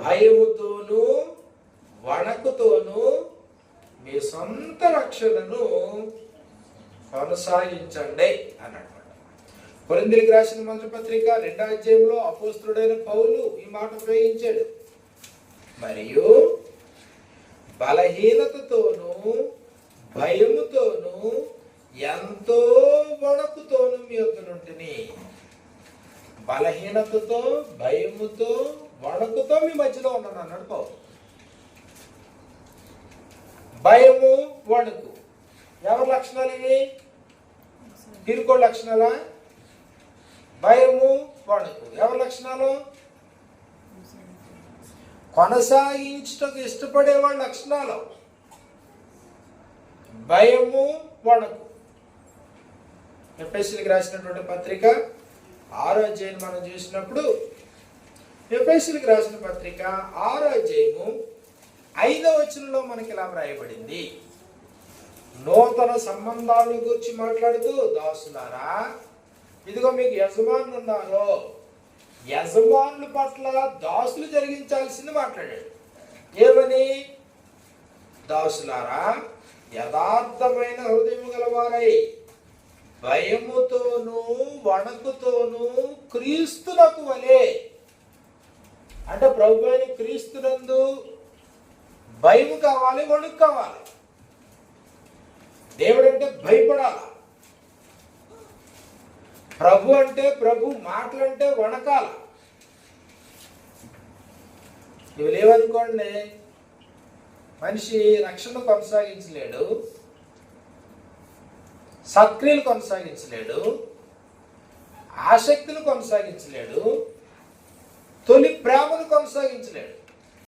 భయముతోనూ వణకుతోనూ మీ సొంత రక్షణను కొనసాగించండి అనమాట కొరిందులకు రాసిన మొదటి పత్రిక రెండో అధ్యాయంలో అపోస్తుడైన పౌలు ఈ మాట ప్రయోగించాడు. మరియు బలహీనతతోనూ భయముతోనూ ఎంతో వణకుతోనూ మీ యొక్క నుంటిని బలహీనతతో భయముతో వణుకుతో మీ మధ్యలో ఉన్నాను అన్నాడు భయము వణుకు. ఎవరి లక్షణాలు ఇవి? పిరుకోళ్ళ లక్షణాలా? భయము వణుకు. ఎవరి లక్షణాలు? కొనసాగించటకు ఇష్టపడేవాడి లక్షణాలు. భయము వణుకు. ఎఫ్ఎస్సీలకు రాసినటువంటి పత్రిక ఆరో అధ్యాయం మనం చూసినప్పుడు ఎఫ్ఎస్సీలకు రాసిన పత్రిక ఆరో అధ్యాయము ఐదో వచనంలో మనకి ఇలా వ్రాయబడింది. నూతన సంబంధాల గురించి మాట్లాడుతూ దాసులారా ఇదిగో మీకు యజమానులు ఉన్నారు. యజమానుల పట్ల దాసులు జరిగించాల్సింది మాట్లాడాడు. ఏమని? దాసులారా యథార్థమైన హృదయం గలవారై భయముతోనూ వణకుతోనూ క్రీస్తునకు వలే అంటే ప్రభు అయిన క్రీస్తునందు భయం కావాలి వణుకు కావాలి. దేవుడు అంటే భయపడాలి. ప్రభు అంటే ప్రభు మాటలంటే వణకాల. ఇవి లేవనుకోండి మనిషి రక్షణ కొనసాగించలేడు సత్క్రియలు కొనసాగించలేడు ఆసక్తులు కొనసాగించలేడు